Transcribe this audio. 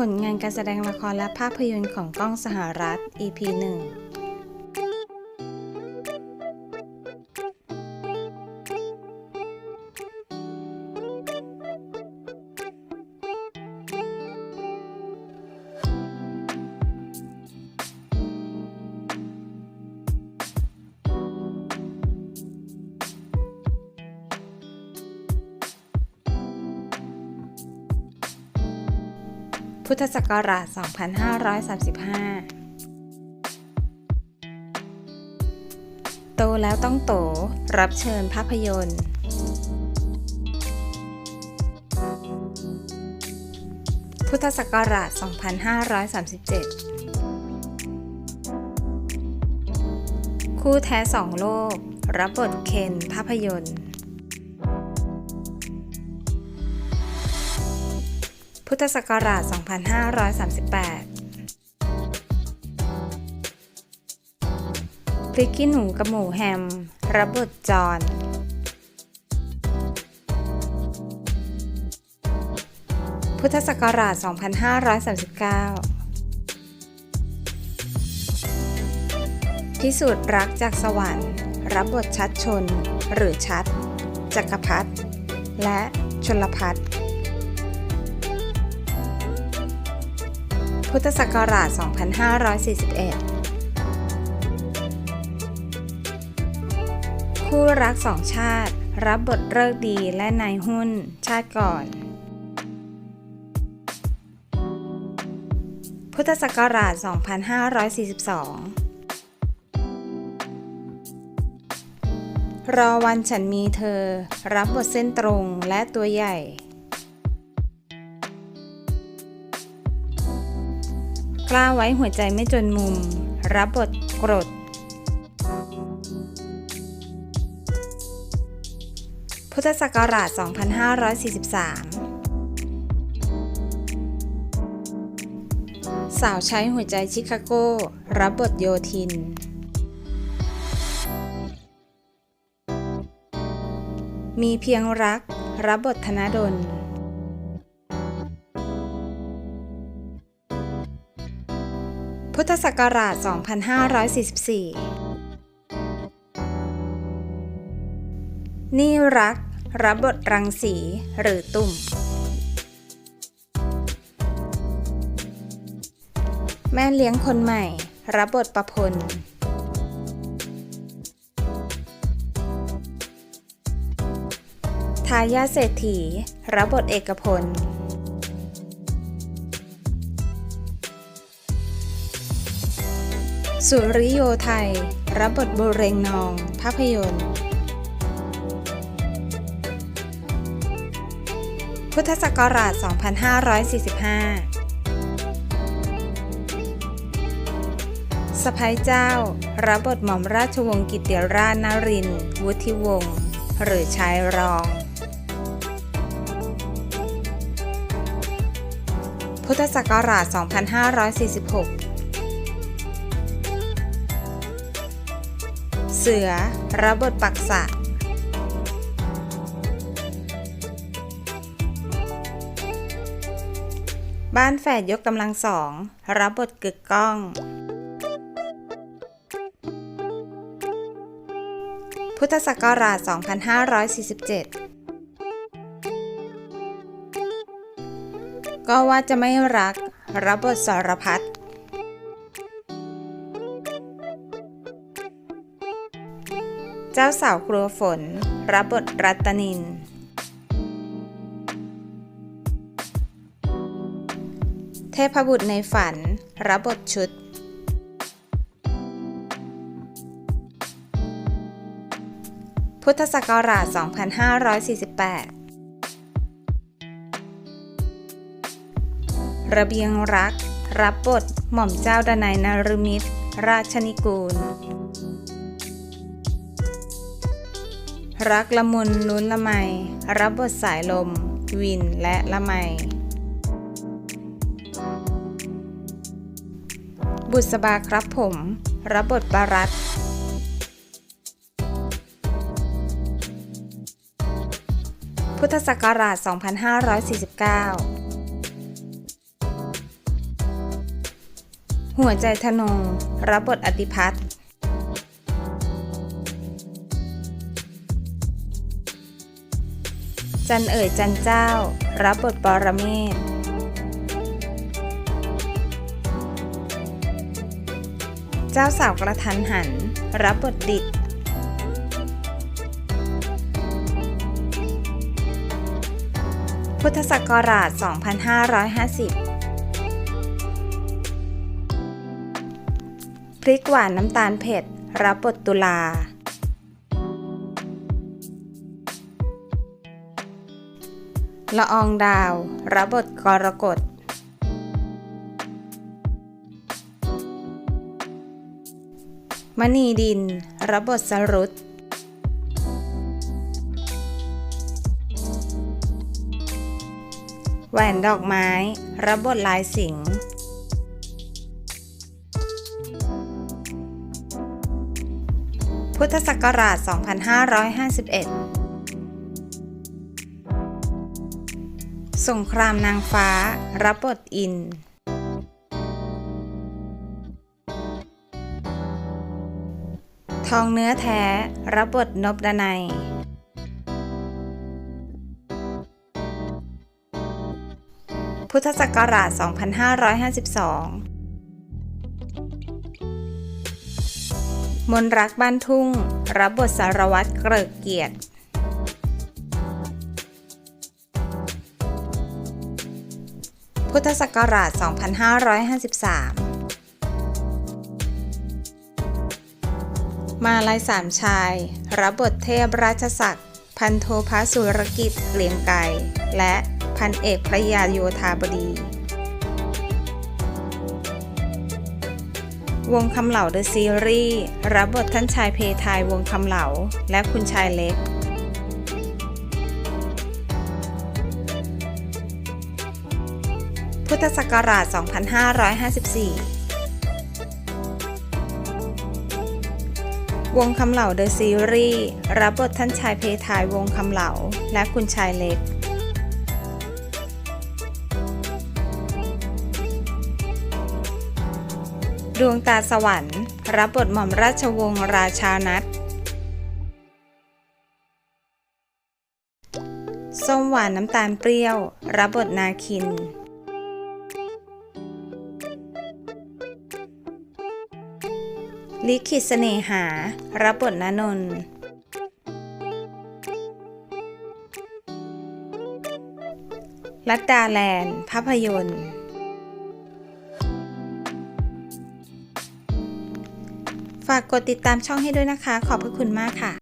ผลงานการแสดงละครและภาพยนตร์ของก้องสหรัฐ EP 1 พุทธศักราช 2535 โตแล้วต้องโต รับเชิญภาพยนตร์ พุทธศักราช 2537 คู่แท้สองโลก รับบทเคนภาพยนตร์ พุทธศักราช 2538 พริกขี้หนูกับหมูแฮม รับบทจอนพุทธศักราช 2539 พิสูจน์รักจากสวรรค์ รับบทชัดชน หรือชัด จักรพัฒและชลพัฒน์ พุทธศักราช 2541 คู่รักสองชาติ รับบทเลิกดีและนายหุ้น ชาติก่อน พุทธศักราช 2542รอวันฉันมีเธอ รับบทเส้นตรงและตัวใหญ่ ล้าไว้หัวใจไม่จนมุม รับบทกรด พุทธศักราช 2543 สาวใช้หัวใจชิคาโก รับบทโยทิน มีเพียงรัก รับบทธนดล พุทธศักราช 2544 นี่รัก รับบทรังสี หรือตุ่ม แม่เลี้ยงคนใหม่ รับบทประพล ทายาเศรษฐี รับบทเอกพล สุริโยไทย รับบทบุเรงนอง ภาพยนตร์ พุทธศักราช 2545สะพ้ยเจ้า รับบทหม่อมราชวงศ์กิตติราชนาริน วุฒิวงศ์หรือชายรอง พุทธศักราช 2546 เสือรับบทปักษะบ้านแฝดยกกำลังสอง รับบทกึกก้อง พุทธศักราช 2547 ก็ว่าจะไม่รัก รับบทสรพัฒน์ เจ้าสาวครัวฝน รับบทรัตนิน เทพบุตรในฝัน รับบทชุด พุทธศักราช 2548 ระเบียงรัก รับบทหม่อมเจ้าดนัยนารมิตร ราชนิกูล รักละมุนลุ้นละไม รับบทสายลม วินและละไม บุษบาครับผม รับบทปรัตพุทธศักราช 2549 หัวใจธนง รับบทอติพัฒน์ จันเอ๋ยจันเจ้า รับบทปรเมศเจ้าสาวกระทันหัน รับบทดิกพุทธศักราช 2550 พริกหวานน้ำตาลเผ็ด รับบทตุลา ละอองดาว รับบทกรกฎ มณีดิน รับบทสรุตแหวนดอกไม้ รับบทลายสิงพุทธศักราช 2551 สงครามนางฟ้า รับบทอิน ทองเนื้อแท้ รับบทนบดนัย พุทธศักราช 2552 มนรักบ้านทุ่ง รับบทสารวัตรเกริกเกียรติ พุทธศักราช 2553 มาลายสามชาย รับบทเทพราชศักดิ์ พันโทพระสุรกิจเกลียงไกรและพันเอกพระยาโยธาบดี วงคำเหล่าเดอะซีรีส์ รับบทท่านชายเพทายวงคำเหล่า และคุณชายเล็ก พุทธศักราช 2554 วงคำเหล่าเดอะซีรีส์รับบทท่านชายเพทายวงคำเหล่า และคุณชายเล็ก ดวงตาสวรรค์ รับบทหม่อมราชวงศ์ราชานัทส้มหวานน้ำตาลเปรี้ยว รับบทนาคิน ลิขิตเสน่หา รับบทนนนท์ลัดดาแลนด์ ภาพยนตร์ ฝากกดติดตามช่องให้ด้วยนะคะ ขอบพระคุณมากค่ะ